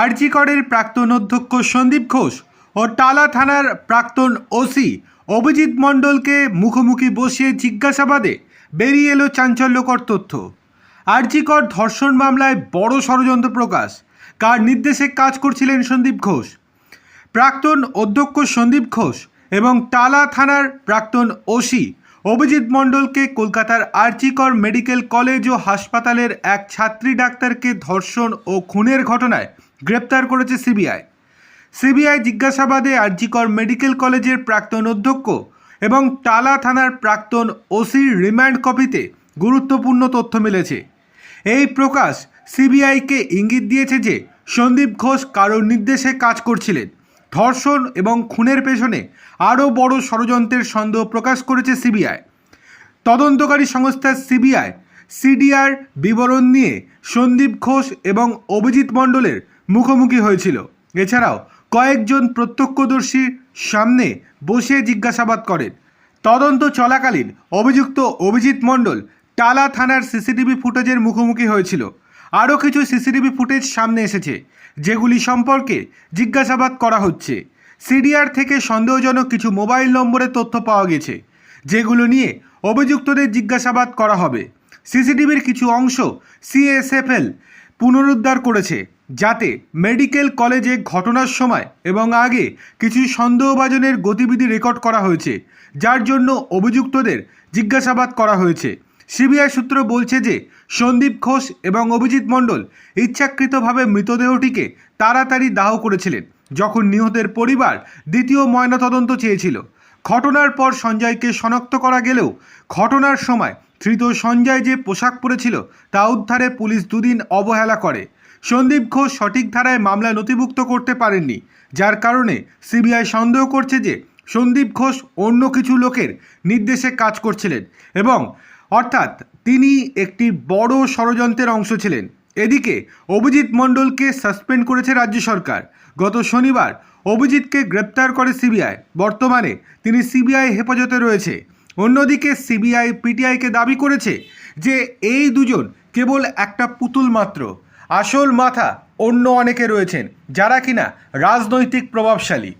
আরজিকরের প্রাক্তন অধ্যক্ষ সন্দীপ ঘোষ ও টালা থানার প্রাক্তন ওসি অভিজিৎ মণ্ডলকে মুখোমুখি বসিয়ে জিজ্ঞাসাবাদে বেরিয়ে এলো চাঞ্চল্যকর তথ্য। আরজিকর ধর্ষণ মামলায় বড় ষড়যন্ত্র প্রকাশ, কার নির্দেশে কাজ করছিলেন সন্দীপ ঘোষ। প্রাক্তন অধ্যক্ষ সন্দীপ ঘোষ এবং টালা থানার প্রাক্তন ওসি অভিজিৎ মণ্ডলকে কলকাতার আর্চিকর মেডিকেল কলেজ ও হাসপাতালের এক ছাত্রী ডাক্তারকে ধর্ষণ ও খুনের ঘটনায় গ্রেপ্তার করেছে সিবিআই। সিবিআই জিজ্ঞাসাবাদে আরজিকর মেডিকেল কলেজের প্রাক্তন অধ্যক্ষ এবং টালা থানার প্রাক্তন ওসির রিমান্ড কপিতে গুরুত্বপূর্ণ তথ্য মিলেছে। এই প্রকাশ সিবিআইকে ইঙ্গিত দিয়েছে যে সন্দীপ ঘোষ কারোর নির্দেশে কাজ করছিলেন। ধর্ষণ এবং খুনের পেছনে আরও বড় ষড়যন্ত্রের সন্দেহ প্রকাশ করেছে সিবিআই। তদন্তকারী সংস্থা সিবিআই, সিডিআর বিবরণ নিয়ে সন্দীপ ঘোষ এবং অভিজিৎ মণ্ডলের মুখোমুখি হয়েছিল। এছাড়াও কয়েকজন প্রত্যক্ষদর্শীর সামনে বসে জিজ্ঞাসাবাদ করেন। তদন্ত চলাকালীন অভিযুক্ত অভিজিৎ মণ্ডল টালা থানার সিসিটিভি ফুটেজের মুখোমুখি হয়েছিল। আরও কিছু সিসিটিভি ফুটেজ সামনে এসেছে, যেগুলি সম্পর্কে জিজ্ঞাসাবাদ করা হচ্ছে। সিডিআর থেকে সন্দেহজনক কিছু মোবাইল নম্বরের তথ্য পাওয়া গেছে, যেগুলো নিয়ে অভিযুক্তদের জিজ্ঞাসাবাদ করা হবে। সিসিটিভির কিছু অংশ সিএসএফএল পুনরুদ্ধার করেছে। যাতে মেডিকেল কলেজে ঘটনার সময় এবং আগে কিছু সন্দেহভাজনের গতিবিধি রেকর্ড করা হয়েছে, যার জন্য অভিযুক্তদের জিজ্ঞাসাবাদ করা হয়েছে। সিবিআই সূত্র বলছে যে, সন্দীপ ঘোষ এবং অভিজিৎ মণ্ডল ইচ্ছাকৃতভাবে মৃতদেহটিকে তাড়াতাড়ি দাহ করেছিলেন, যখন নিহতের পরিবার দ্বিতীয় ময়নাতদন্ত চেয়েছিল। ঘটনার পর সঞ্জয়কে শনাক্ত করা গেলেও ঘটনার সময় ধৃত সঞ্জয় যে পোশাক পরেছিল তা উদ্ধারে পুলিশ দুদিন অবহেলা করে। সন্দীপ ঘোষ সঠিক ধারায় মামলা নথিভুক্ত করতে পারেননি, যার কারণে সিবিআই সন্দেহ করছে যে সন্দীপ ঘোষ অন্য কিছু লোকের নির্দেশে কাজ করছিলেন এবং অর্থাৎ তিনি একটি বড় ষড়যন্ত্রের অংশ ছিলেন। এদিকে অভিজিৎ মণ্ডলকে সাসপেন্ড করেছে রাজ্য সরকার। গত শনিবার অভিজিৎকে গ্রেপ্তার করে সিবিআই। বর্তমানে তিনি সিবিআই হেফাজতে রয়েছে। অন্যদিকে সিবিআই পিটিআইকে দাবি করেছে যে এই দুজন কেবল একটা পুতুল মাত্র। আসল মাথা অন্য অনেকে রয়েছেন যারা কিনা রাজনৈতিক প্রভাবশালী।